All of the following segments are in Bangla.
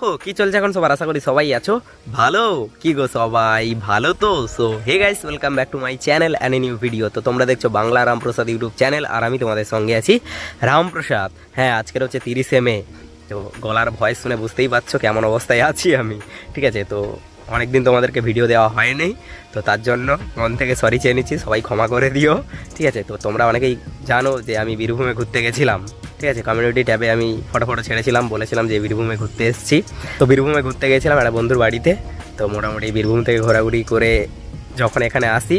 হো কি চলছে এখন সবার? আশা করি সবাই আছো ভালো। কি গো সবাই? ভালো তো? So hey guys welcome back to my channel an and new video তো তোমরা দেখছ বাংলা রামপ্রসাদ ইউটিউব চ্যানেল আর আমি তোমাদের সঙ্গে আছি রামপ্রসাদ। হ্যাঁ আজকের হচ্ছে তিরিশে মে। তো গলার ভয়েস শুনে বুঝতেই পারছ কেমন অবস্থায় আছি আমি, ঠিক আছে? তো অনেকদিন তোমাদেরকে ভিডিও দেওয়া হয়নি তো তার জন্য মন থেকে সরি চেয়ে নিচ্ছি, সবাই ক্ষমা করে দিও, ঠিক আছে? তো তোমরা অনেকেই জানো যে আমি বীরভূমে ঘুরতে গেছিলাম। ঠিক আছে কমিউনিটি ট্যাবে আমি ফটো ফটো ছেড়েছিলাম, বলেছিলাম যে বীরভূমে ঘুরতে এসেছি। তো বীরভূমে ঘুরতে গেছিলাম একটা বন্ধুর বাড়িতে। তো মোটামুটি বীরভূম থেকে ঘোরাঘুরি করে যখন এখানে আসি,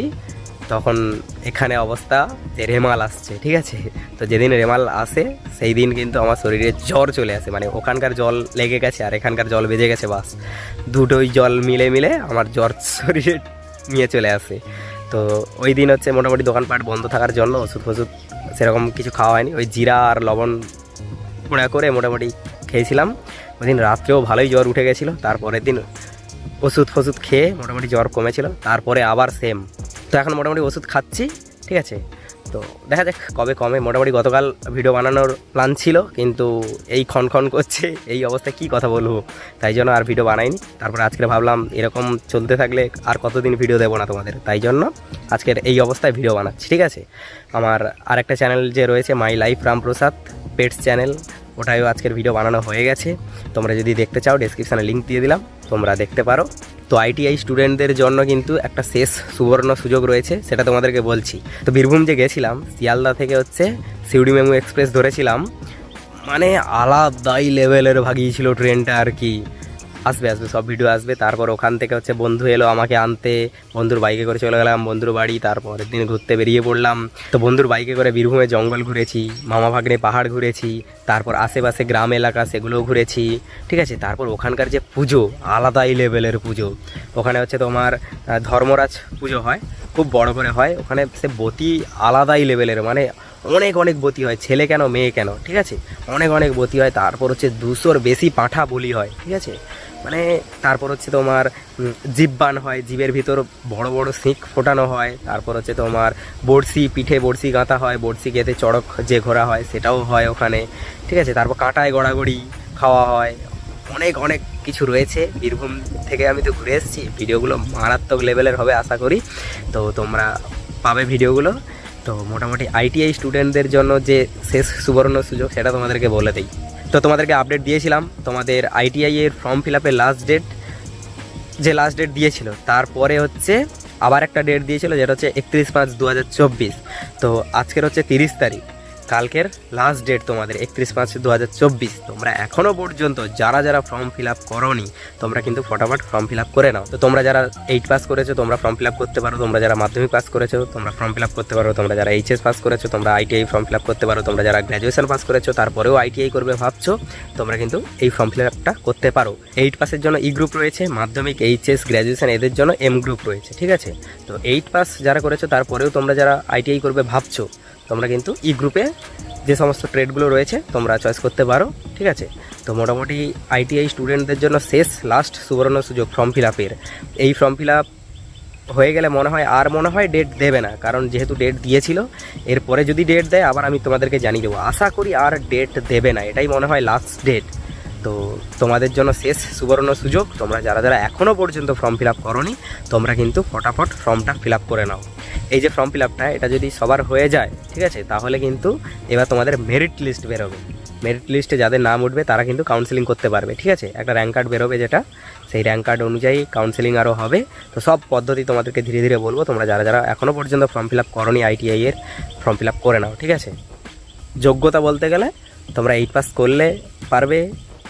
তখন এখানে অবস্থা যে রেমাল আসছে, ঠিক আছে? তো যেদিন রেমাল আসে, সেই দিন কিন্তু আমার শরীরে জ্বর চলে আসে। মানে ওখানকার জল লেগে গেছে আর এখানকার জল বেজে গেছে, বাস। দুটোই জল মিলে মিলে আমার জ্বর শরীরে নিয়ে চলে আসে। তো ওই দিন হচ্ছে মোটামুটি দোকানপাট বন্ধ থাকার জন্য ওষুধ ফষুধ সেরকম কিছু খাওয়া হয়নি। ওই জিরা আর লবণ পোড়া করে মোটামুটি খেয়েছিলাম। ওই দিন রাত্রেও ভালোই জ্বর উঠে গেছিল। তারপরের দিন ওষুধ ফষুধ খেয়ে মোটামুটি জ্বর কমেছিল। তারপরে আবার সেম তো এখন মোটামুটি ওষুধ খাচ্ছি, ঠিক আছে? তো দেখা যাক কবে কমে। মোটামুটি গতকাল ভিডিও বানানোর প্ল্যান ছিল, কিন্তু এই খন খন করছে, এই অবস্থায় কি কথা বলব? তাই জন্য আর ভিডিও বানাইনি। তারপর আজকে ভাবলাম এরকম চলতে থাকলে আর কতদিন ভিডিও দেবো না তোমাদের? তাই জন্য আজকের এই অবস্থায় ভিডিও বানাচ্ছি, ঠিক আছে? আমার আরেকটা চ্যানেল যে রয়েছে my life Ramprasad pets channel ওটাইও আজকের ভিডিও বানানো হয়ে গেছে। তোমরা যদি দেখতে চাও ডেসক্রিপশানে লিঙ্ক দিয়ে দিলাম, তোমরা দেখতে পারো। তো আইটিআই স্টুডেন্টদের জন্য কিন্তু একটা শেষ সুবর্ণ সুযোগ রয়েছে, সেটা তোমাদেরকে বলছি। তো বীরভূম যে গেছিলাম, শিয়ালদা থেকে হচ্ছে সিউড়ি মেমু এক্সপ্রেস ধরেছিলাম। মানে আলাদাই লেভেলের ভাগিয়েছিল ট্রেনটা আর কি। আসবে আসবে, সব ভিডিও আসবে। তারপর ওখান থেকে হচ্ছে বন্ধু এলো আমাকে আনতে। বন্ধুর বাইকে করে চলে গেলাম, বন্ধুর বাড়ি। তারপরের দিন ঘুরতে বেরিয়ে পড়লাম। তো বন্ধুর বাইকে করে বীরভূমে জঙ্গল ঘুরেছি, মামা ভাগ্নে পাহাড় ঘুরেছি, তারপর আশেপাশে গ্রাম এলাকা সেগুলোও ঘুরেছি, ঠিক আছে? তারপর ওখানকার যে পুজো, আলাদাই লেভেলের পুজো। ওখানে হচ্ছে তোমার ধর্মরাজ পুজো হয়, খুব বড় করে হয়। ওখানে সে বতি আলাদাই লেভেলের মানে অনেক অনেক বতি হয়, ছেলে কেন, মেয়ে কেন, ঠিক আছে? অনেক অনেক বতি হয়। তারপর হচ্ছে দুশোর বেশি পাঁঠা বলি হয়, ঠিক আছে? মানে তারপর হচ্ছে তোমার জিব্বান হয়, জিভের ভিতর বড় বড় শিখ ফোটানো হয়, তারপর হচ্ছে তোমার বড়শি, পিঠে বড়শি গাঁথা হয়, বড়শি গেঁথে চড়ক যে ঘোরা হয় সেটাও হয় ওখানে, ঠিক আছে? তারপর কাঁটায় গড়াগড়ি খাওয়া হয়, অনেক অনেক কিছু রয়েছে। বীরভূম থেকে আমি তো ঘুরে এসেছি, ভিডিওগুলো মারাত্মক লেভেলের হবে আশা করি। তো তোমরা পাবে ভিডিওগুলো। তো মোটামুটি আইটিআই স্টুডেন্টদের জন্য যে শেষ সুবর্ণ সুযোগ সেটা তোমাদেরকে বলে দিই। তো তোমাদেরকে আপডেট দিয়েছিলাম, তোমাদের আইটিআই এর ফর্ম ফিল আপের লাস্ট ডেট যে লাস্ট ডেট দিয়েছিল, তারপরে হচ্ছে আবার একটা ডেট দিয়েছিল, যেটা হচ্ছে একত্রিশ পাঁচ দু তো আজকের হচ্ছে তিরিশ তারিখ। কালকের লাস্ট ডেট তোমাদের, একত্রিশ পাঁচ দু তোমরা এখনও পর্যন্ত যারা যারা ফর্ম ফিল আপ করনি, তোমরা কিন্তু ফটাফট ফর্ম ফিল আপ করে নাও। তো তোমরা যারা এইট পাস করেছ, তোমরা ফর্ম ফিল আপ করতে পারো। তোমরা যারা মাধ্যমিক পাস করেছ, তোমরা ফর্ম ফিল আপ করতে পারো। তোমরা যারা এইচএস পাস করেছ, তোমরা আইটিআই ফর্ম ফিল আপ করতে পারো। তোমরা যারা গ্র্যাজুয়েশন পাস করেছ, তারপরেও আইটিআই করবে ভাবছ, তোমরা কিন্তু এই ফর্ম ফিল আপটা করতে পারো। এইট পাসের জন্য ই গ্রুপ রয়েছে, মাধ্যমিক এইচএস গ্র্যাজুয়েশন এদের জন্য এম গ্রুপ রয়েছে, ঠিক আছে? তো এইট পাস যারা করেছ, তারপরেও তোমরা যারা আইটিআই করবে ভাবছ তোমরা কিন্তু ই গ্রুপে যে সমস্ত ট্রেডগুলো রয়েছে, তোমরা চয়েস করতে পারো, ঠিক আছে? তো মোটামুটি আইটিআই স্টুডেন্টদের জন্য শেষ লাস্ট সুবর্ণ সুযোগ ফর্ম ফিল আপের এই ফর্ম ফিল আপ হয়ে গেলে মনে হয়, আর মনে হয় ডেট দেবে না, কারণ যেহেতু ডেট দিয়েছিল, এরপরে যদি ডেট দেয়, আবার আমি তোমাদেরকে জানিয়ে দেবো। আশা করি আর ডেট দেবে না, এটাই মনে হয় লাস্ট ডেট তো তোমাদের জন্য শেষ সুবর্ণ সুযোগ, তোমরা যারা যারা এখনও পর্যন্ত ফর্ম ফিল আপ করনি, তোমরা কিন্তু ফটাফট ফর্মটা ফিল আপ করে নাও। এই যে ফর্ম ফিল আপটা এটা যদি সবার হয়ে যায়, ঠিক আছে, তাহলে কিন্তু এবার তোমাদের মেরিট লিস্ট বেরোবে। মেরিট লিস্টে যাদের নাম উঠবে, তারা কিন্তু কাউন্সেলিং করতে পারবে, ঠিক আছে? একটা র্যাঙ্ক কার্ড বেরোবে যেটা, সেই র্যাঙ্ক কার্ড অনুযায়ী কাউন্সেলিং আরও হবে। তো সব পদ্ধতি তোমাদেরকে ধীরে ধীরে বলব, তোমরা যারা যারা এখনও পর্যন্ত ফর্ম ফিল আপ করনি আইটিআই এর ফর্ম ফিল আপ করে নাও, ঠিক আছে? যোগ্যতা বলতে গেলে, তোমরা এইট পাস করলে পারবে,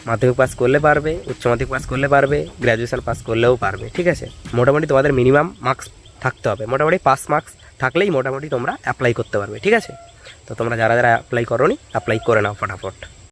মাধ্যমিক পাস করলে পারবে, উচ্চ মাধ্যমিক পাস করলে পারবে গ্র্যাজুয়েশন পাস করলেও পারবে, ঠিক আছে? মোটামুটি তোমাদের মিনিমাম মার্কস থাকতে হবে। মোটামুটি পাস মার্কস থাকলেই মোটামুটি তোমরা অ্যাপ্লাই করতে পারবে, ঠিক আছে? তো তোমরা যারা যারা অ্যাপ্লাই করো নি অ্যাপ্লাই করে নাও ফটাফট।